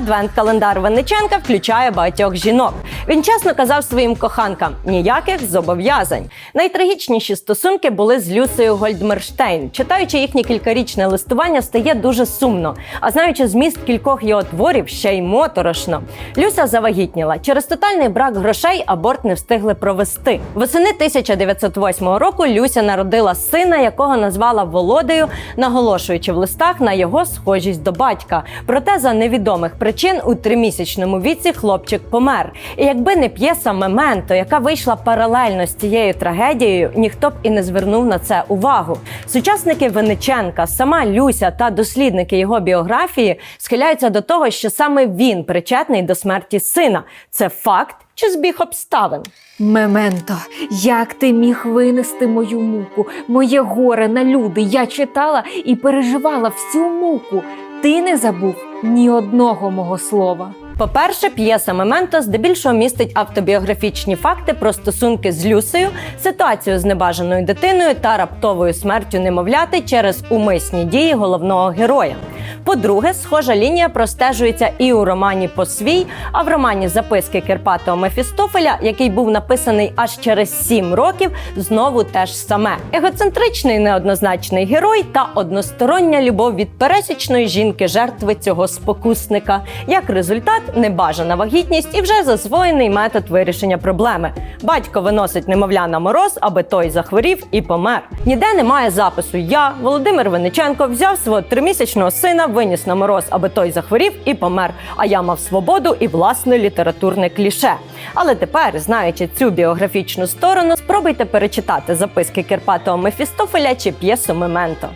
Адвент-календар Винниченка включає багатьох жінок. Він чесно казав своїм коханкам ніяких зобов'язань. Найтрагічніші стосунки були з Люсею Гольдмерштейн. Читаючи їхнє кількарічне листування, стає дуже сумно. А знаючи зміст кількох його творів, ще й моторошно. Люся завагітніла. Через тотальний брак грошей аборт не встигли провести. Восени 1908 року Люся народила сина, якого назвала Володею, наголошуючи в листах на його схожість до батька. Проте за невідомих причин у тримісячному віці хлопчик помер. І якби не п'єса Мементо, яка вийшла паралельно з цією трагедією, ніхто б і не звернув на це увагу. Сучасники Винниченка, сама Люся та дослідники його біографії схиляються до того, що саме він причетний до смерті сина. Це факт чи збіг обставин? Мементо, як ти міг винести мою муку, моє горе на люди? Я читала і переживала всю муку. Ти не забув ні одного мого слова. По-перше, п'єса Мементо здебільшого містить автобіографічні факти про стосунки з Люсею, ситуацію з небажаною дитиною та раптовою смертю немовляти через умисні дії головного героя. По-друге, схожа лінія простежується і у романі Посвій, а в романі Записки Кирпатого Мефістофеля, який був написаний аж через сім років, знову те ж саме. Егоцентричний неоднозначний герой та одностороння любов від пересічної жінки жертви цього спокусника. Як результат, небажана вагітність і вже засвоєний метод вирішення проблеми. Батько виносить немовля на мороз, аби той захворів і помер. Ніде немає запису Я, Володимир Винниченко, взяв свого тримісячного сина, виніс на мороз, аби той захворів і помер. А я мав свободу і власне літературне кліше. Але тепер, знаючи цю біографічну сторону, спробуйте перечитати записки Кирпатого Мефістофеля чи п'єсу Мементо.